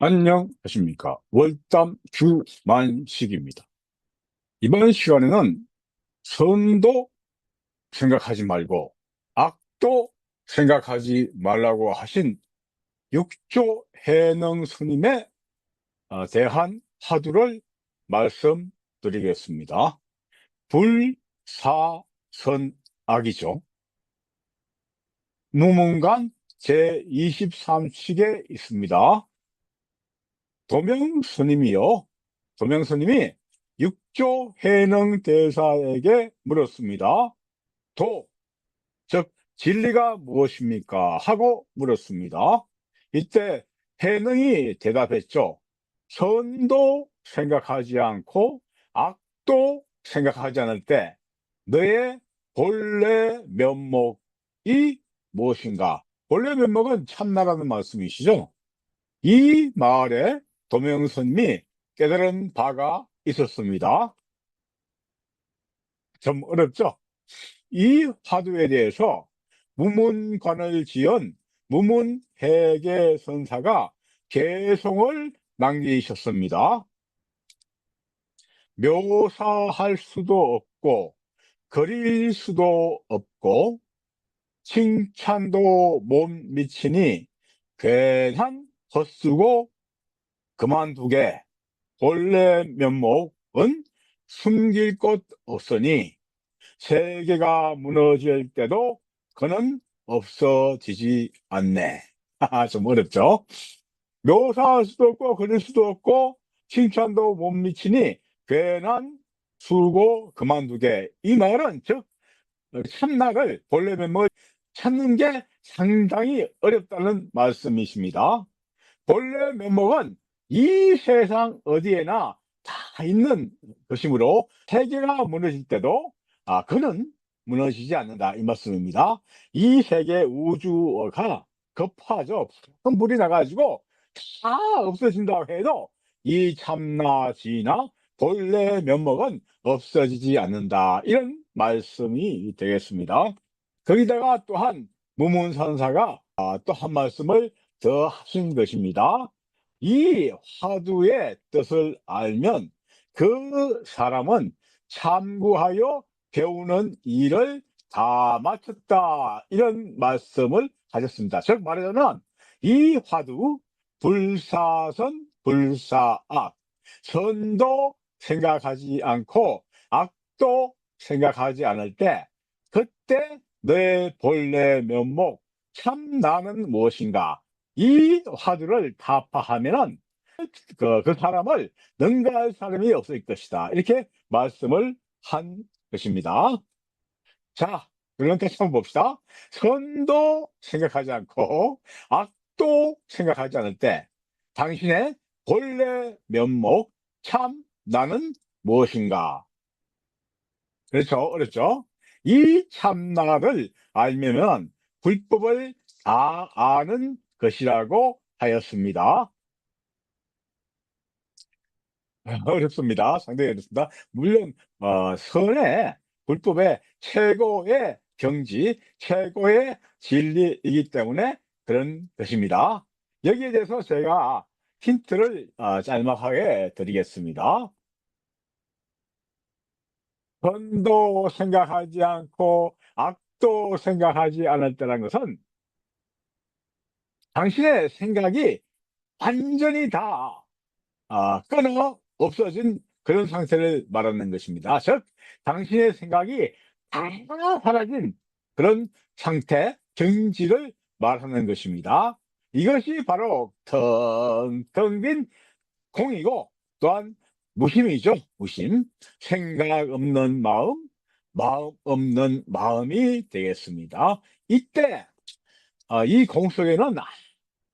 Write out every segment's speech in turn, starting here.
안녕하십니까. 월담 주만식입니다. 이번 시간에는 선도 생각하지 말고 악도 생각하지 말라고 하신 육조 해능 스님에 어, 대한 화두를 말씀드리겠습니다. 불사선악이죠. 무문간 제23식에 있습니다. 도명 스님이요. 도명 스님이 육조 해능 대사에게 물었습니다. 도, 즉 진리가 무엇입니까? 하고 물었습니다. 이때 해능이 대답했죠. 선도 생각하지 않고 악도 생각하지 않을 때 너의 본래 면목이 무엇인가? 본래 면목은 참나라는 말씀이시죠? 이 말에 도명스님이 깨달은 바가 있었습니다. 좀 어렵죠? 이 화두에 대해서 무문관을 지은 무문회계 선사가 개성을 남기셨습니다. 묘사할 수도 없고 그릴 수도 없고 칭찬도 못 미치니 괜한 헛쓰고 그만두게 본래 면목은 숨길 것 없으니 세계가 무너질 때도 그는 없어지지 않네. 좀 어렵죠? 묘사할 수도 없고 그릴 수도 없고 칭찬도 못 미치니 괜한 수고 그만두게 이 말은 즉 참나를 본래 면목을 찾는 게 상당히 어렵다는 말씀이십니다. 본래 면목은 이 세상 어디에나 다 있는 것이므로 세계가 무너질 때도 아 그는 무너지지 않는다 이 말씀입니다. 이 세계 우주가 급하죠. 큰 불이 나가지고 다 없어진다고 해도 이 참나 지나 본래 면목은 없어지지 않는다 이런 말씀이 되겠습니다. 거기다가 또한 무문선사가 아, 또한 말씀을 더 하신 것입니다. 이 화두의 뜻을 알면 그 사람은 참고하여 배우는 일을 다 마쳤다. 이런 말씀을 하셨습니다. 즉 말하자면 이 화두 불사선 불사악. 선도 생각하지 않고 악도 생각하지 않을 때 그때 내 본래 면목 참 나는 무엇인가 이 화두를 타파하면은 그, 그 사람을 능가할 사람이 없을 것이다. 이렇게 말씀을 한 것입니다. 자, 그럼 다시 한번 봅시다. 선도 생각하지 않고 악도 생각하지 않을 때 당신의 본래 면목 참 나는 무엇인가? 그렇죠. 어렵죠? 이 참나를 알면 불법을 다 아는 것이라고 하였습니다. 어렵습니다. 상당히 어렵습니다. 물론 어, 선의 불법의 최고의 경지, 최고의 진리이기 때문에 그런 것입니다. 여기에 대해서 제가 힌트를 어, 짤막하게 드리겠습니다. 선도 생각하지 않고 악도 생각하지 않을 때란 것은 당신의 생각이 완전히 다 아, 끊어 없어진 그런 상태를 말하는 것입니다. 즉, 당신의 생각이 다 사라진 그런 상태, 경지를 말하는 것입니다. 이것이 바로 텅텅 빈 공이고 또한 무심이죠. 무심. 생각 없는 마음, 마음 없는 마음이 되겠습니다. 이때 어, 이공 속에는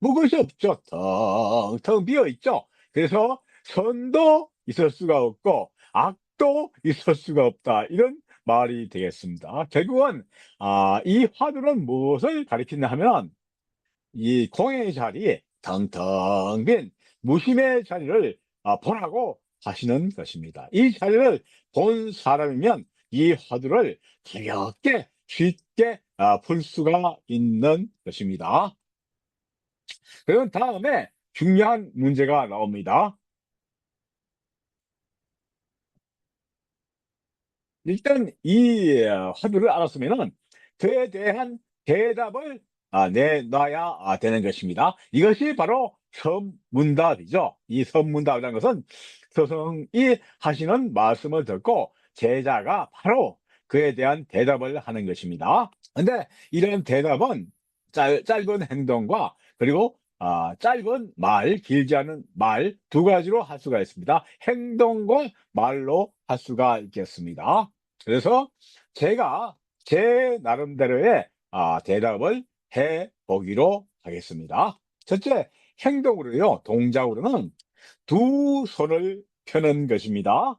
아무 것이 없죠. 텅텅 비어 있죠. 그래서 선도 있을 수가 없고 악도 있을 수가 없다. 이런 말이 되겠습니다. 결국은 아, 이 화두는 무엇을 가리키냐 하면 이 공의 자리, 텅텅 빈 무심의 자리를 아, 보라고 하시는 것입니다. 이 자리를 본 사람이면 이 화두를 가볍게 쉽게 아, 풀 수가 있는 것입니다. 그럼 다음에 중요한 문제가 나옵니다. 일단 이 어, 화두를 알았으면은 그에 대한 대답을 아, 내놔야 아, 되는 것입니다. 이것이 바로 선문답이죠. 이 선문답이라는 것은 스승이 하시는 말씀을 듣고 제자가 바로 그에 대한 대답을 하는 것입니다. 근데 이런 대답은 짧, 짧은 행동과 그리고 아, 짧은 말, 길지 않은 말 두 가지로 할 수가 있습니다. 행동과 말로 할 수가 있겠습니다. 그래서 제가 제 나름대로의 아, 대답을 해 보기로 하겠습니다. 첫째, 행동으로요, 동작으로는 두 손을 펴는 것입니다.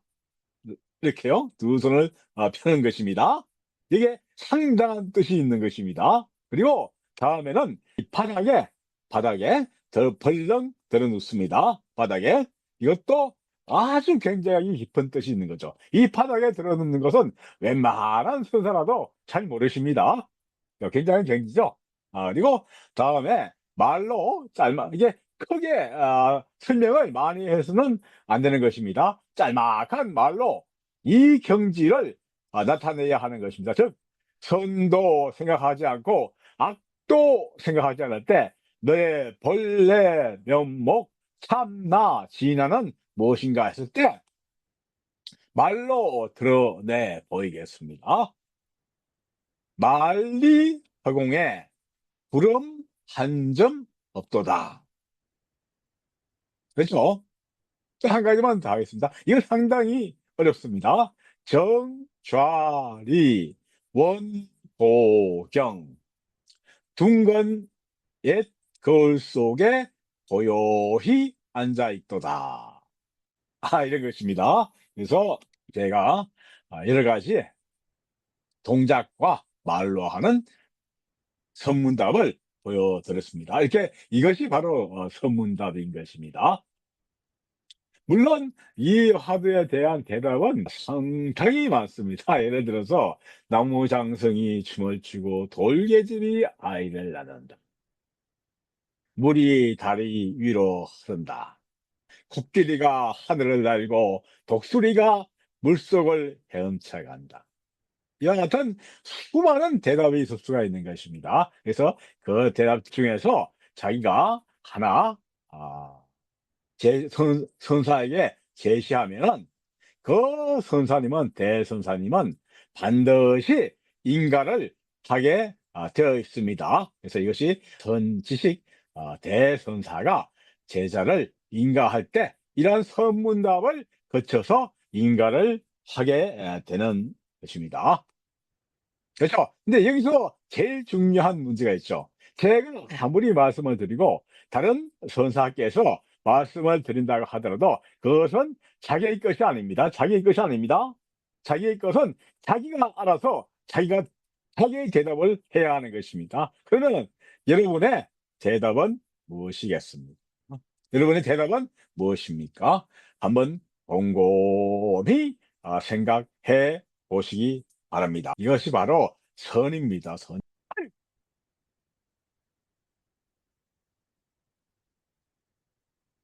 이렇게요, 두 손을 아, 펴는 것입니다. 이게 상당한 뜻이 있는 것입니다. 그리고 다음에는 이 바닥에, 바닥에 더 벌렁 들어 눕습니다. 바닥에. 이것도 아주 굉장히 깊은 뜻이 있는 거죠. 이 바닥에 들어 눕는 것은 웬만한 선사라도 잘 모르십니다. 굉장히 경지죠. 아, 그리고 다음에 말로 짤막, 이게 크게 아, 설명을 많이 해서는 안 되는 것입니다. 짤막한 말로 이 경지를 아, 나타내야 하는 것입니다. 즉, 선도 생각하지 않고 악도 생각하지 않을 때 너의 본래 면목 참나 진화는 무엇인가 했을 때 말로 드러내 보이겠습니다. 말리 허공에 구름 한 점 없도다. 그렇죠? 또한 가지만 더 하겠습니다. 이건 상당히 어렵습니다. 정 좌 리 원 고경 둥근 옛 거울 속에 고요히 앉아 있도다. 아, 이런 것입니다. 그래서 제가 아, 여러 가지 동작과 말로 하는 선문답을 보여드렸습니다. 이렇게 이것이 바로 어, 선문답인 것입니다. 물론 이 화두에 대한 대답은 상당히 많습니다. 예를 들어서 나무장성이 춤을 추고 돌개질이 아이를 낳는다. 물이 다리 위로 흐른다. 코끼리가 하늘을 날고 독수리가 물속을 헤엄쳐 간다. 이와 같은 수많은 대답이 있을 수가 있는 것입니다. 그래서 그 대답 중에서 자기가 하나 아, 제 선, 선사에게 제시하면은 그 선사님은 대선사님은 반드시 인가를 하게 아, 되어 있습니다. 그래서 이것이 선지식 아, 대선사가 제자를 인가할 때 이러한 선문답을 거쳐서 인가를 하게 되는 것입니다. 그렇죠? 근데 여기서 제일 중요한 문제가 있죠. 제가 아무리 말씀을 드리고 다른 선사께서 말씀을 드린다고 하더라도 그것은 자기의 것이 아닙니다. 자기의 것이 아닙니다. 자기의 것은 자기가 알아서 자기가 자기의 대답을 해야 하는 것입니다. 그러면 여러분의 대답은 무엇이겠습니까? 여러분의 대답은 무엇입니까? 한번 곰곰이 아, 생각해 보시기 바랍니다. 이것이 바로 선입니다. 선.